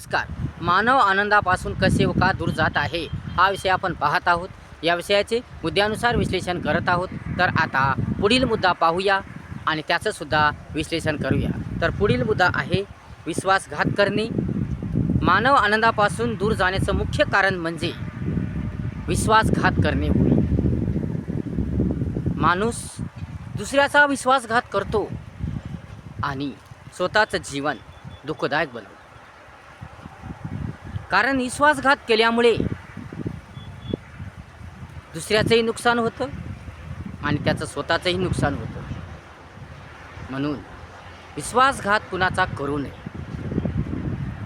नमस्कार. मानव आनंदापासून कसे व का दूर जात आहे हा विषय आपण पाहत आहोत. या विषयाचे मुद्द्यानुसार विश्लेषण करत आहोत. तर आता पुढील मुद्दा पाहूया आणि त्याचंसुद्धा विश्लेषण करूया. तर पुढील मुद्दा आहे विश्वासघात करणे मानव आनंदापासून दूर जाण्याचं मुख्य कारण म्हणजे विश्वासघात करणे होय. माणूस दुसऱ्याचा विश्वासघात करतो आणि स्वतःचं जीवन दुःखदायक बनवतो. कारण विश्वासघात केल्यामुळे दुसऱ्याचंही नुकसान होतं आणि त्याचं स्वतःचंही नुकसान होतं. म्हणून विश्वासघात कुणाचा करू नये.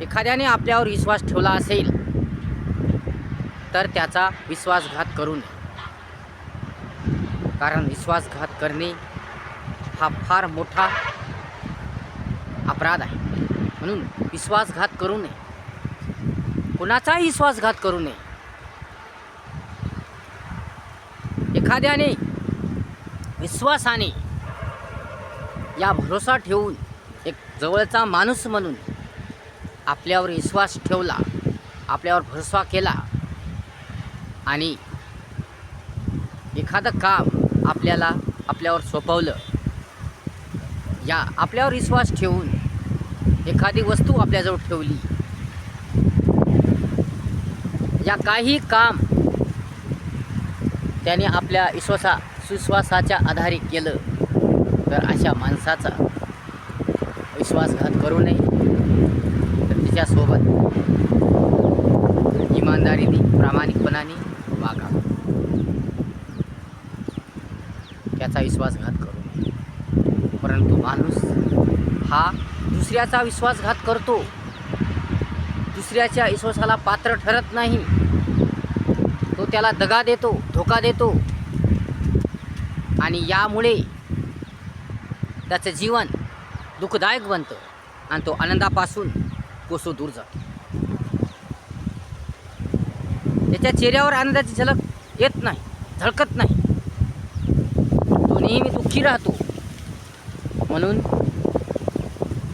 एखाद्याने आपल्यावर विश्वास ठेवला असेल तर त्याचा विश्वासघात करू नये. कारण विश्वासघात करणे हा फार मोठा अपराध आहे. म्हणून विश्वासघात करू नये. कुणाचाही विश्वासघात करू नये. एखाद्याने विश्वासाने या भरोसा ठेवून एक जवळचा माणूस म्हणून आपल्यावर विश्वास ठेवला आपल्यावर भरोसा केला आणि एखादं काम आपल्याला आपल्यावर सोपवलं या आपल्यावर विश्वास ठेवून एखादी वस्तू आपल्याजवळ ठेवली या काही काम त्याने आपल्या विश्वासा सुश्वासाच्या आधारे केलं. तर अशा माणसाचा विश्वासघात करू नये. तर तिच्यासोबत इमानदारीने प्रामाणिकपणाने वागा. त्याचा विश्वासघात करू नये. परंतु माणूस हा दुसऱ्याचा विश्वासघात करतो. दुसऱ्याच्या विश्वासाला पात्र ठरत नाही. तो त्याला दगा देतो धोका देतो. आणि यामुळे त्याचं जीवन दुःखदायक बनतं आणि तो आनंदापासून कोसो दूर जातो. त्याच्या चेहऱ्यावर आनंदाची झलक येत नाही झळकत नाही. तो नेहमी दुःखी राहतो. म्हणून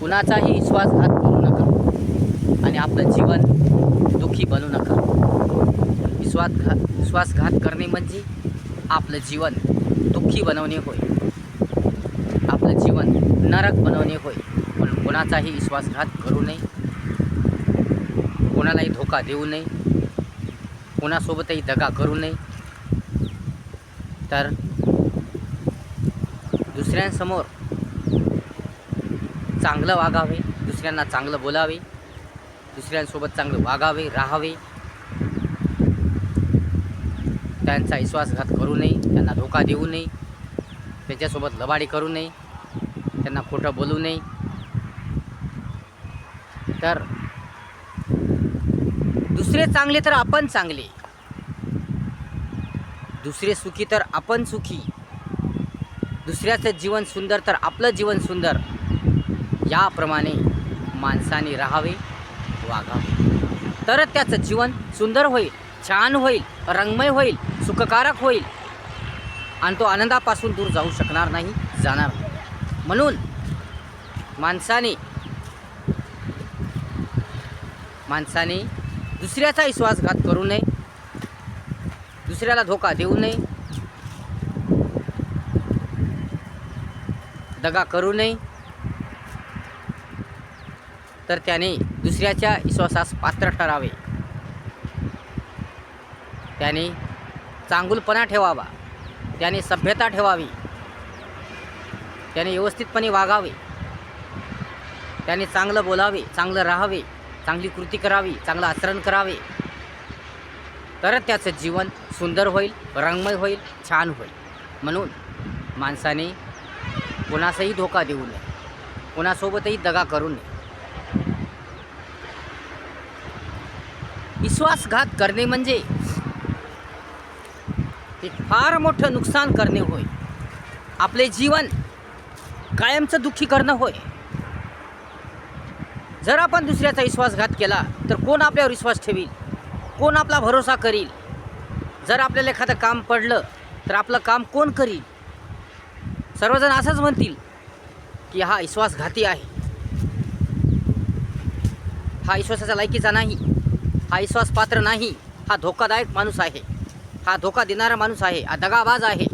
कुणाचाही विश्वासघात आणि आपलं जीवन दुःखी बनवू नका. विश्वासघात विश्वासघात करणे म्हणजे आपलं जीवन दुःखी बनवणे होय. आपलं जीवन नरक बनवणे होय. पण कोणाचाही विश्वासघात करू नये. कोणालाही धोका देऊ नये. कोणासोबतही दगा करू नये. तर दुसऱ्यांसमोर चांगलं वागावे दुसऱ्यांना चांगलं बोलावे. दुसऱ्यांसोबत चांगलं वागावे राहावे. त्यांचा विश्वासघात करू नये त्यांना धोका देऊ नये. त्यांच्यासोबत लबाडी करू नये. त्यांना खोटं बोलू नये. तर दुसरे चांगले तर आपण चांगले. दुसरे सुखी तर आपण सुखी. दुसऱ्याचं जीवन सुंदर तर आपलं जीवन सुंदर. याप्रमाणे माणसाने राहावे. वागा. तरच त्याचं जीवन सुंदर होईल छान होईल रंगमय होईल सुखकारक होईल. आणि तो आनंदापासून दूर जाऊ शकणार नाही जाणार म्हणून माणसाने माणसाने दुसऱ्याचा विश्वासघात करू नये दुसऱ्याला धोका देऊ नये दगा करू नये तर त्याने दुसऱ्याच्या विश्वासास पात्र ठरावे. त्याने चांगुलपणा ठेवावा. त्याने सभ्यता ठेवावी. त्याने व्यवस्थितपणे वागावे. त्याने चांगलं बोलावे चांगलं राहावे चांगली कृती करावी चांगलं आचरण करावे. तरच त्याचं जीवन सुंदर होईल रंगमय होईल छान होईल. म्हणून माणसाने कोणासही धोका देऊ नये. कोणासोबतही दगा करू नये. विश्वासघात करणे म्हणजे ते फार मोठं नुकसान करणे होय. आपले जीवन कायमचं दुःखी करणं होय. जर आपण दुसऱ्याचा विश्वासघात केला तर कोण आपल्यावर विश्वास ठेवील? कोण आपला भरोसा करील? जर आपल्याला एखादं काम पडलं तर आपलं काम कोण करील? सर्वजण असंच म्हणतील की हा विश्वासघाती आहे. हा विश्वासाच्या लायकीचा नाही. हा विश्वास पात्र नाही. हा धोकादायक माणूस आहे. हा धोका देणारा माणूस आहे. हा दगाबाज आहे.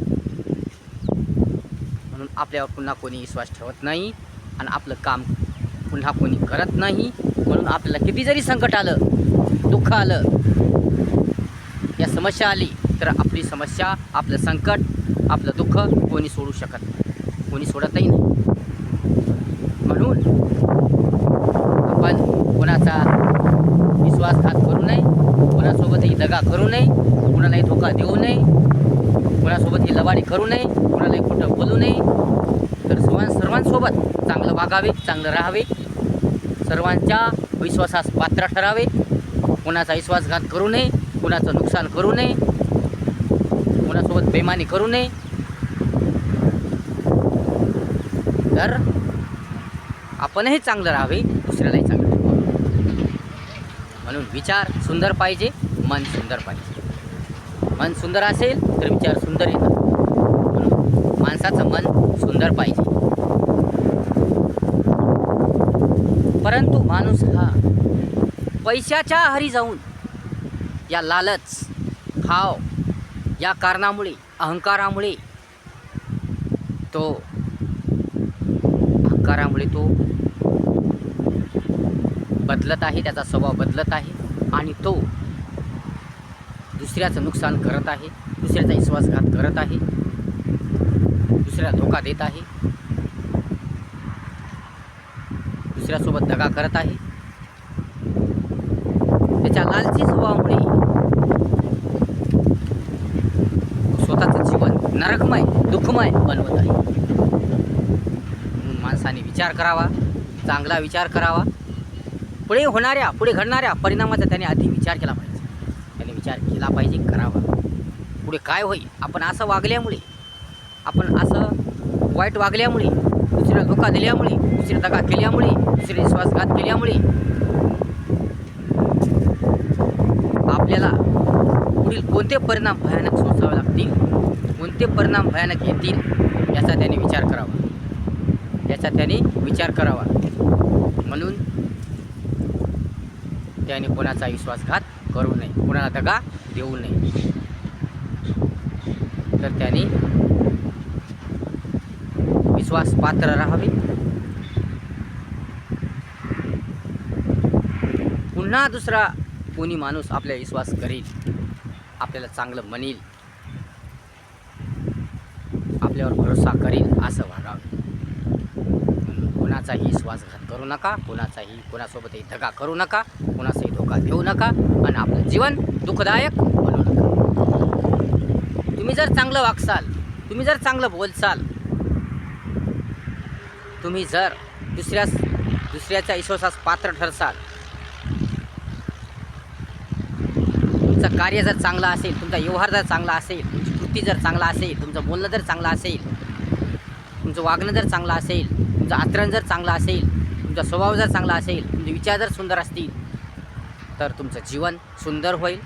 म्हणून आपल्यावर पुन्हा कोणी विश्वास ठेवत नाही आणि आपलं काम पुन्हा कोणी करत नाही. म्हणून आपल्याला किती जरी संकट आलं दुःख आलं या समस्या आली तर आपली समस्या आपलं संकट आपलं दुःख कोणी सोडू शकत नाही. कोणी सोडतही नाही म्हणून आपण कोणाचा करू नये कोणासोबतही दगा करू नये. कुणालाही धोका देऊ नये. कोणासोबतही लवाडी करू नये. कुणालाही खोटं बोलू नये. तर सर्वां सर्वांसोबत चांगलं वागावे चांगलं राहावे. सर्वांच्या विश्वासास पात्र ठरावे. कोणाचा विश्वासघात करू नये. कोणाचं नुकसान करू नये. कोणासोबत बेमानी करू नये. तर आपणही चांगलं राहावे दुसऱ्यालाही चांगलं म्हणून विचार सुंदर पाहिजे मन सुंदर पाहिजे. मन सुंदर असेल तर विचार सुंदर येतात. म्हणून माणसाचं मन सुंदर पाहिजे. परंतु माणूस हा पैशाच्या हरी जाऊन या लालच भाव या कारणामुळे अहंकारामुळे तो अहंकारामुळे तो बदलत आहे त्याचा स्वभाव बदलत आहे आणि तो दुसऱ्याचं नुकसान करत आहे दुसऱ्याचा विश्वासघात करत आहे दुसऱ्याला धोका देत आहे दुसऱ्यासोबत दगा करत आहे. त्याच्या लालची स्वभावामुळे स्वतःचं जीवन नरकमय दुःखमय बनवत आहे. म्हणून माणसाने विचार करावा चांगला विचार करावा. पुढे होणाऱ्या पुढे घडणाऱ्या परिणामाचा त्याने आधी विचार केला पाहिजे. त्याने विचार केला पाहिजे करावा. पुढे काय होईल? आपण असं वागल्यामुळे आपण असं वाईट वागल्यामुळे दुसऱ्या धोका दिल्यामुळे दुसरी दगा केल्यामुळे दुसरे विश्वासघात केल्यामुळे आपल्याला पुढील कोणते परिणाम भयानक सोसावे लागतील? कोणते परिणाम भयानक येतील? याचा त्याने विचार करावा. याचा त्याने विचार करावा. म्हणून त्याने कोणाचा विश्वासघात करू नये. कोणाला दगा देऊ नये. तर त्याने विश्वास पात्र राहावे. पुन्हा दुसरा कोणी माणूस आपल्या विश्वास करेल आपल्याला चांगलं म्हणेल आपल्यावर भरोसा करेल असं वागावे कोणाचाही श्वासघात करू नका कोणाचाही कोणासोबतही दगा करू नका कोणाचाही धोका देऊ नका आणि आपलं जीवन दुःखदायक बनवू नका. तुम्ही जर चांगलं वागसाल तुम्ही जर चांगलं बोलसाल तुम्ही जर दुसऱ्यास दुसऱ्याच्या विश्वासास पात्र ठरसाल तुमचं कार्य जर चांगलं असेल तुमचा व्यवहार जर चांगला असेल तुमची कृती जर चांगला असेल तुमचं बोलणं जर चांगलं असेल तुमचं वागणं जर चांगलं असेल तुमचं आचरण जर चांगलं असेल तुमचा स्वभाव जर चांगला असेल तुमचे विचार जर सुंदर असतील तर तुमचं जीवन सुंदर होईल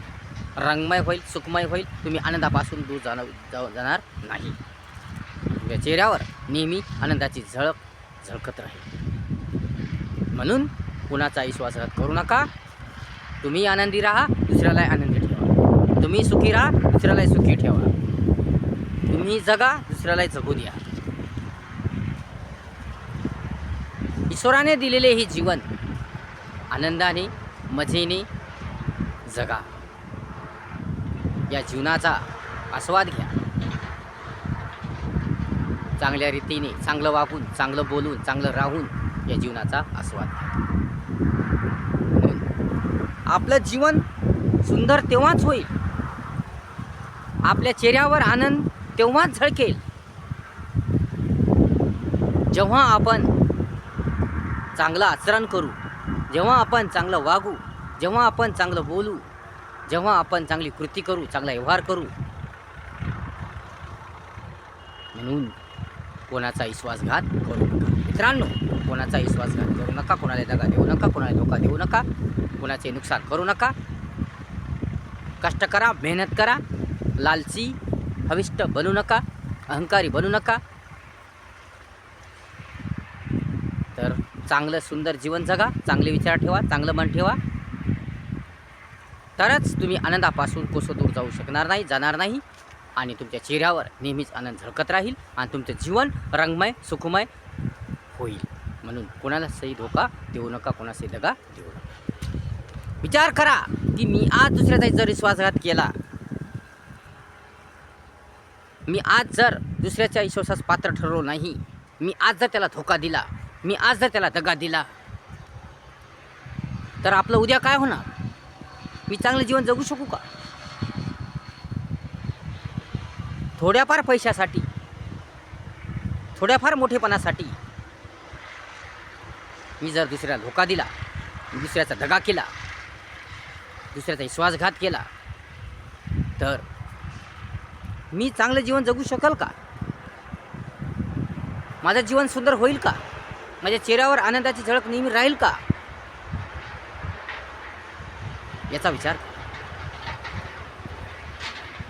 रंगमय होईल सुखमय होईल तुम्ही आनंदापासून दूर जाणव जाणार नाही. तुमच्या चेहऱ्यावर नेहमी आनंदाची झळक झळकत राहील. म्हणून कुणाचा विश्वासघात करू नका. तुम्ही आनंदी राहा दुसऱ्यालाही आनंदी ठेवा. तुम्ही सुखी राहा दुसऱ्यालाही सुखी ठेवा. तुम्ही जगा दुसऱ्यालाही जगू द्या. ईश्वराने दिलेले हे जीवन आनंदाने मजेने जगा. या जीवनाचा आस्वाद घ्या. चांगल्या रीतीने चांगलं वागून चांगलं बोलून चांगलं राहून या जीवनाचा आस्वाद घ्या. आपलं जीवन सुंदर तेव्हाच होईल. आपल्या चेहऱ्यावर आनंद तेव्हाच झळकेल. जेव्हा आपण चांगलं आचरण करू. जेव्हा आपण चांगलं वागू जेव्हा आपण चांगलं बोलू जेव्हा आपण चांगली कृती करू चांगला व्यवहार करू म्हणून कोणाचा विश्वासघात करू नका. मित्रांनो कोणाचा विश्वासघात करू नका कोणाला दगा देऊ नका कोणाला धोका देऊ नका कोणाचे नुकसान करू नका. कष्ट करा मेहनत करा लालची हविष्ट बनू नका अहंकारी बनू नका तर चांगलं सुंदर जीवन जगा चांगले विचार ठेवा चांगलं मन ठेवा. तरच तुम्ही आनंदापासून कोसं दूर जाऊ शकणार नाही जाणार नाही. आणि तुमच्या चेहऱ्यावर नेहमीच आनंद झळकत राहील आणि तुमचं जीवन रंगमय सुखमय होईल. म्हणून कोणालाही धोका देऊ नका कोणाशी दगा देऊ नका. विचार करा की मी आज दुसऱ्याचा जर विश्वासघात केला मी आज जर दुसऱ्याच्या विश्वासास पात्र ठरलो नाही मी आज जर त्याला धोका दिला मी आज जर त्याला दगा दिला तर आपलं उद्या काय होणार? मी चांगलं जीवन जगू शकू का? थोड्याफार पैशासाठी थोड्याफार मोठेपणासाठी मी जर दुसऱ्याला धोका दिला दुसऱ्याचा दगा केला दुसऱ्याचा विश्वासघात केला तर मी चांगलं जीवन जगू शकाल का? माझं जीवन सुंदर होईल का? माझ्या चेहऱ्यावर आनंदाची झळक नेहमी राहील का? याचा विचार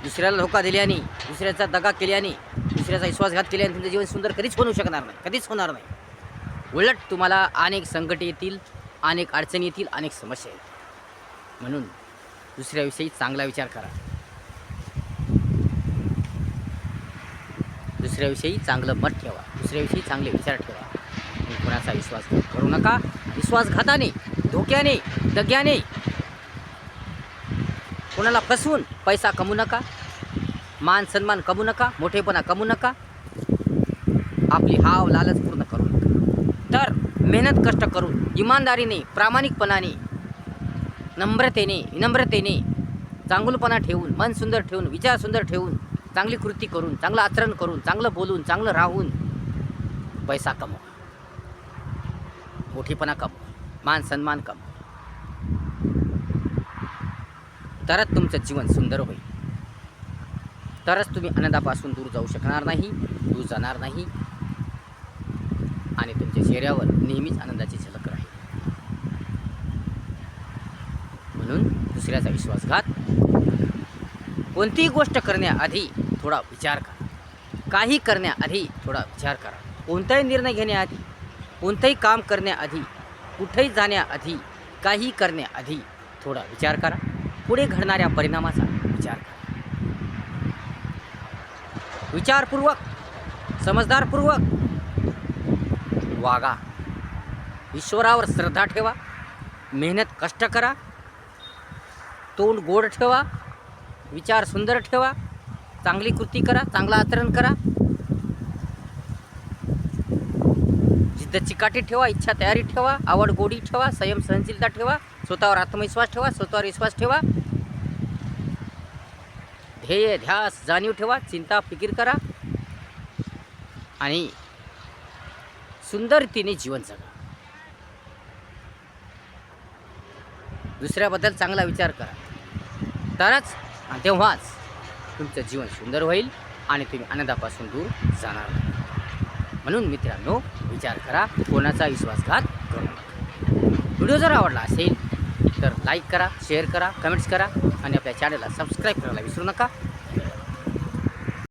दुसऱ्याला धोका दिल्याने दुसऱ्याचा दगा केल्याने दुसऱ्याचा विश्वासघात केल्याने तुमचं जीवन सुंदर कधीच होऊ शकणार नाही कधीच होणार नाही. उलट तुम्हाला अनेक संकट येतील अनेक अडचणी येतील अनेक समस्या येतील. म्हणून दुसऱ्याविषयी चांगला विचार करा. दुसऱ्याविषयी चांगलं मत ठेवा. दुसऱ्याविषयी चांगले विचार ठेवा. तुम्ही कोणाचा विश्वासघात करू नका. विश्वासघाताने धोक्याने दग्याने कोणाला फसवून पैसा कमवू नका. मान सन्मान कमवू नका. मोठेपणा कमवू नका. आपली हाव लालच पूर्ण करू नका. तर मेहनत कष्ट करून इमानदारीने प्रामाणिकपणाने नम्रतेने विनम्रतेने चांगुलपणा ठेवून मन सुंदर ठेवून विचार सुंदर ठेवून चांगली कृती करून चांगलं आचरण करून चांगलं बोलून चांगलं राहून पैसा कमवा. मोठीपणा कम मान सन्मान कम. तरच तुमचं जीवन सुंदर होईल. तरच तुम्ही आनंदापासून दूर जाऊ शकणार नाही दूर जाणार नाही. आणि तुमच्या चेहऱ्यावर नेहमीच आनंदाची झलक राहील. म्हणून दुसऱ्याचा विश्वासघात. कोणतीही गोष्ट करण्याआधी थोडा विचार करा. काही करण्याआधी थोडा विचार करा. कोणताही निर्णय घेण्याआधी कोणतंही काम करण्याआधी कुठेही जाण्याआधी काही करण्याआधी थोडा विचार करा. पुढे घडणाऱ्या परिणामाचा विचार करा. विचारपूर्वक समजदारपूर्वक वागा. ईश्वरावर श्रद्धा ठेवा. मेहनत कष्ट करा. तोंड गोड ठेवा. विचार सुंदर ठेवा. चांगली कृती करा. चांगलं आचरण करा. जिद्द चिकाटी ठेवा इच्छा तयारी ठेवा आवड गोडी ठेवा संयम सहनशीलता ठेवा स्वतःवर आत्मविश्वास ठेवा स्वतःवर विश्वास ठेवा. ध्येय ध्यास जाणीव ठेवा चिंता फिकीर करा आणि सुंदर रीतीने जीवन जगा. दुसऱ्याबद्दल चांगला विचार करा. तरच तेव्हाच तुमचं जीवन सुंदर होईल आणि तुम्ही आनंदापासून दूर जाणार नाही. म्हणून मित्रांनो विचार करा कोणाचा विश्वासघात करू नका. व्हिडिओ जर आवडला असेल तर लाईक करा शेअर करा कमेंट्स करा आणि आपल्या चॅनलला सबस्क्राईब करायला विसरू नका.